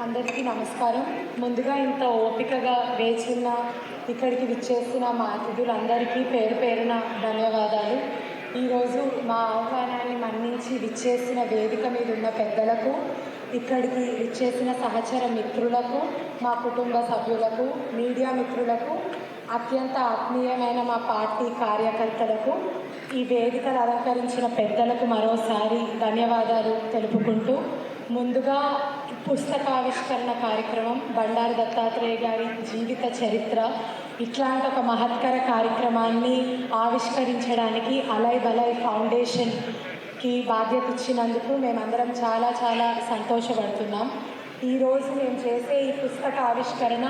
అందరికీ నమస్కారం. ముందుగా ఇంత ఓపికగా వేచున్న ఇక్కడికి విచ్చేసిన మా అతిథులందరికీ పేరు పేరున ధన్యవాదాలు. ఈరోజు మా ఆహ్వానాన్ని మన్నించి విచ్చేసిన వేదిక మీద ఉన్న పెద్దలకు ఇక్కడికి విచ్చేసిన సహచర మిత్రులకు మా కుటుంబ సభ్యులకు మీడియా మిత్రులకు అత్యంత ఆత్మీయమైన మా పార్టీ కార్యకర్తలకు ఈ వేదికను అలంకరించిన పెద్దలకు మరోసారి ధన్యవాదాలు తెలుపుకుంటూ ముందుగా పుస్తకావిష్కరణ కార్యక్రమం బండారు దత్తాత్రేయ గారి జీవిత చరిత్ర ఇట్లాంటి ఒక మహత్కర కార్యక్రమాన్ని ఆవిష్కరించడానికి అలై బలై ఫౌండేషన్కి బాధ్యత ఇచ్చినందుకు మేమందరం చాలా చాలా సంతోషపడుతున్నాం. ఈరోజు మేము చేసే ఈ పుస్తక ఆవిష్కరణ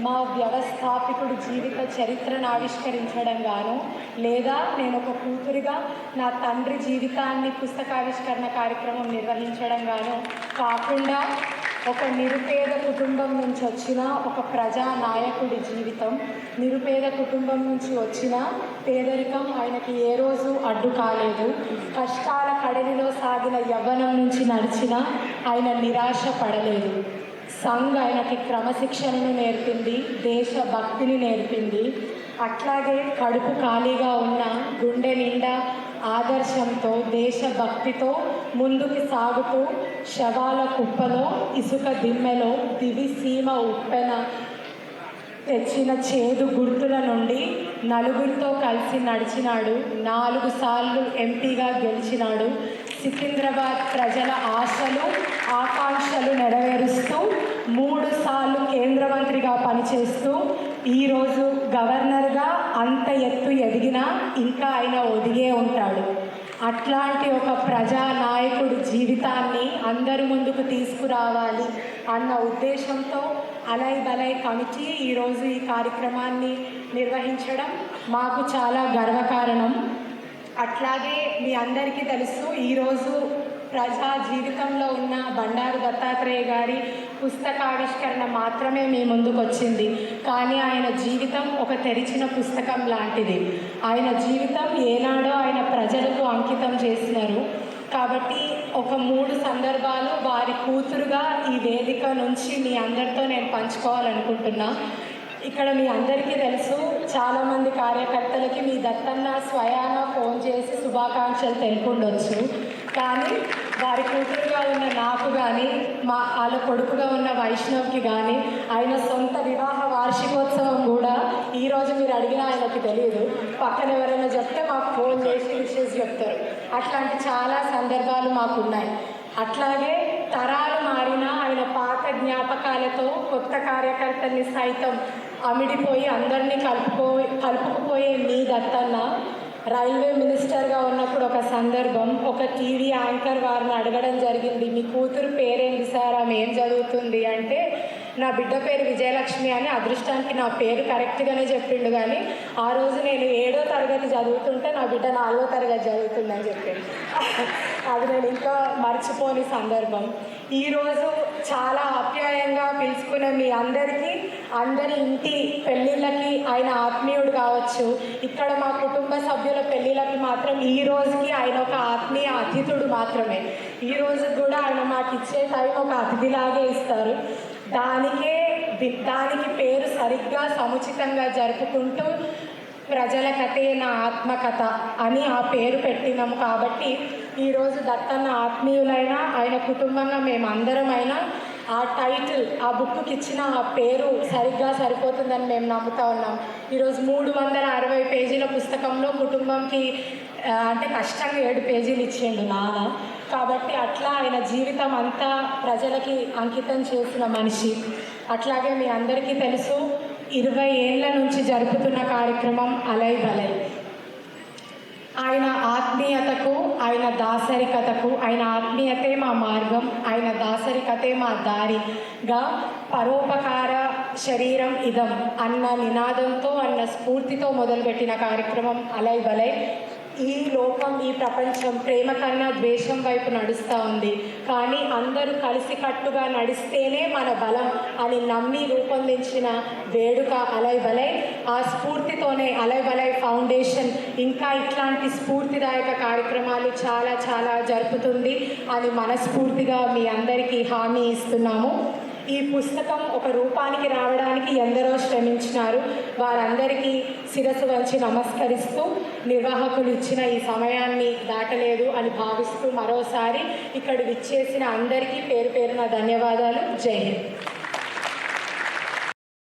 మా వ్యవస్థాపకుడు జీవిత చరిత్రను ఆవిష్కరించడం గాను లేదా నేను ఒక కూతురిగా నా తండ్రి జీవితాన్ని పుస్తకావిష్కరణ కార్యక్రమం నిర్వహించడం గాను కాకుండా ఒక నిరుపేద కుటుంబం నుంచి వచ్చిన ఒక ప్రజా నాయకుడి జీవితం నిరుపేద కుటుంబం నుంచి వచ్చిన పేదరికం ఆయనకి ఏ రోజు అడ్డు కాలేదు. కష్టాల కడలిలో సాగిన యవ్వనం నుంచి నడిచిన ఆయన నిరాశ పడలేదు. సంఘ్ ఆయనకి క్రమశిక్షణను నేర్పింది దేశభక్తిని నేర్పింది. అట్లాగే కడుపు ఖాళీగా ఉన్న గుండె నిండా ఆదర్శంతో దేశభక్తితో ముందుకు సాగుతూ శవాల కుప్పలో ఇసుక దిమ్మెలో దివి సీమ ఉప్పెన తెచ్చిన చేదు గుర్తుల నుండి నలుగురితో కలిసి నడిచినాడు. నాలుగు సార్లు ఎంపీగా గెలిచినాడు. సికింద్రాబాద్ ప్రజల ఆశలు ఆకాంక్షలు నెరవేరుస్తూ మూడు సార్లు కేంద్ర మంత్రిగా పనిచేస్తూ ఈరోజు గవర్నర్గా అంత ఎత్తు ఎదిగినా ఇంకా ఆయన ఒదిగే ఉంటాడు. అట్లాంటి ఒక ప్రజా నాయకుడి జీవితాన్ని అందరి ముందుకు తీసుకురావాలి అన్న ఉద్దేశంతో అలై బలై కమిటీ ఈరోజు ఈ కార్యక్రమాన్ని నిర్వహించడం మాకు చాలా గర్వకారణం. అట్లాగే మీ అందరికీ తెలుసు ఈరోజు ప్రజా జీవితంలో ఉన్న బండారు దత్తాత్రేయ గారి పుస్తకావిష్కరణ మాత్రమే మీ ముందుకు వచ్చింది కానీ ఆయన జీవితం ఒక తెరిచిన పుస్తకం లాంటిది. ఆయన జీవితం ఏనాడో ఆయన ప్రజలకు అంకితం చేసినారు. కాబట్టి ఒక మూడు సందర్భాలు వారి కూతురుగా ఈ వేదిక నుంచి మీ అందరితో నేను పంచుకోవాలనుకుంటున్నా. ఇక్కడ మీ అందరికీ తెలుసు చాలామంది కార్యకర్తలకి మీ దత్తన్న స్వయాన ఫోన్ చేసి శుభాకాంక్షలు తెలుపుండొచ్చు. కానీ వారి కూతురుగా ఉన్న నాకు కానీ మా వాళ్ళ కొడుకుగా ఉన్న వైష్ణవ్కి కానీ ఆయన సొంత వివాహ వార్షికోత్సవం కూడా ఈరోజు మీరు అడిగినా ఆయనకి తెలియదు పక్కన ఎవరైనా చెప్తే మాకు ఫోన్ చేసి విషయస్ చెప్తారు. అట్లాంటి చాలా సందర్భాలు మాకు ఉన్నాయి అట్లాగే తరాలు మారినా ఆయన పాత జ్ఞాపకాలతో కొత్త కార్యకర్తల్ని సైతం అమిడిపోయి అందరినీ కలుపుకో కలుపుకుపోయే మీ దత్తన్న రైల్వే మినిస్టర్గా ఉన్నప్పుడు ఒక సందర్భం ఒక టీవీ యాంకర్ వారిని అడగడం జరిగింది. మీ కూతురు పేరేంటి సార్? ఆమె ఏం చదువుతుంది? అంటే నా బిడ్డ పేరు విజయలక్ష్మి అని అదృష్టానికి నా పేరు కరెక్ట్గానే చెప్పిండు కానీ ఆ రోజు నేను ఏడో తరగతి చదువుతుంటే నా బిడ్డ నాలుగో తరగతి చదువుతుందని చెప్పాను అది నేను ఇంకా మర్చిపోని సందర్భం. ఈరోజు చాలా ఆప్యాయంగా పిలుచుకునే మీ అందరికీ అందరి ఇంటి పెళ్ళిళ్ళకి ఆయన ఆత్మీయుడు కావచ్చు. ఇక్కడ మా కుటుంబ సభ్యుల పెళ్ళిళ్ళకి మాత్రం ఈ రోజుకి ఆయన ఒక ఆత్మీయ అతిథుడు మాత్రమే. ఈ రోజు కూడా ఆయన మాకు ఇచ్చే టైం ఒక అతిథిలాగే ఇస్తారు. దానికే దానికి పేరు సరిగ్గా సముచితంగా జరుపుకుంటూ ప్రజల కథే నా ఆత్మకథ అని ఆ పేరు పెట్టినాము కాబట్టి ఈరోజు దత్తన్న ఆత్మీయులైన ఆయన కుటుంబంగా మేము అయినా ఆ టైటిల్ ఆ బుక్కి ఇచ్చిన ఆ పేరు సరిగ్గా సరిపోతుందని మేము నమ్ముతా ఉన్నాం. ఈరోజు మూడు వందల అరవై పేజీల పుస్తకంలో కుటుంబంకి అంటే కష్టంగా ఏడు పేజీలు ఇచ్చిండు నాన్న. కాబట్టి అట్లా ఆయన జీవితం అంతా ప్రజలకి అంకితం చేసిన మనిషి. అట్లాగే మీ అందరికీ తెలుసు ఇరవై ఏళ్ళ నుంచి జరుపుతున్న కార్యక్రమం అలై బలై. ఆయన ఆత్మీయతకు ఆయన దాసరికతకు ఆయన ఆత్మీయతే మా మార్గం ఆయన దాసరికతే మా దారిగా పరోపకార శరీరం ఇదం. అన్న నినాదంతో అన్న స్ఫూర్తితో మొదలుపెట్టిన కార్యక్రమం అలై బలై ఈ లోకం ఈ ప్రపంచం ప్రేమ కన్నా ద్వేషం వైపు నడుస్తూ ఉంది. కానీ అందరూ కలిసికట్టుగా నడిస్తేనే మన బలం అని నమ్మి రూపొందించిన వేడుక అలై బలై ఆ స్ఫూర్తితోనే అలై బలై ఫౌండేషన్ ఇంకా ఇట్లాంటి స్ఫూర్తిదాయక కార్యక్రమాలు చాలా చాలా జరుపుతుంది అని మనస్ఫూర్తిగా మీ అందరికీ హామీ ఇస్తున్నాము. ఈ పుస్తకం ఒక రూపానికి రావడానికి ఎందరో శ్రమించినారు. వారందరికీ శిరస్సు వంచి నమస్కరిస్తూ నిర్వాహకులు ఇచ్చిన ఈ సమయాన్ని దాటలేదు అని భావిస్తూ మరోసారి ఇక్కడ విచ్చేసిన అందరికీ పేరు పేరున ధన్యవాదాలు. జై హింద్.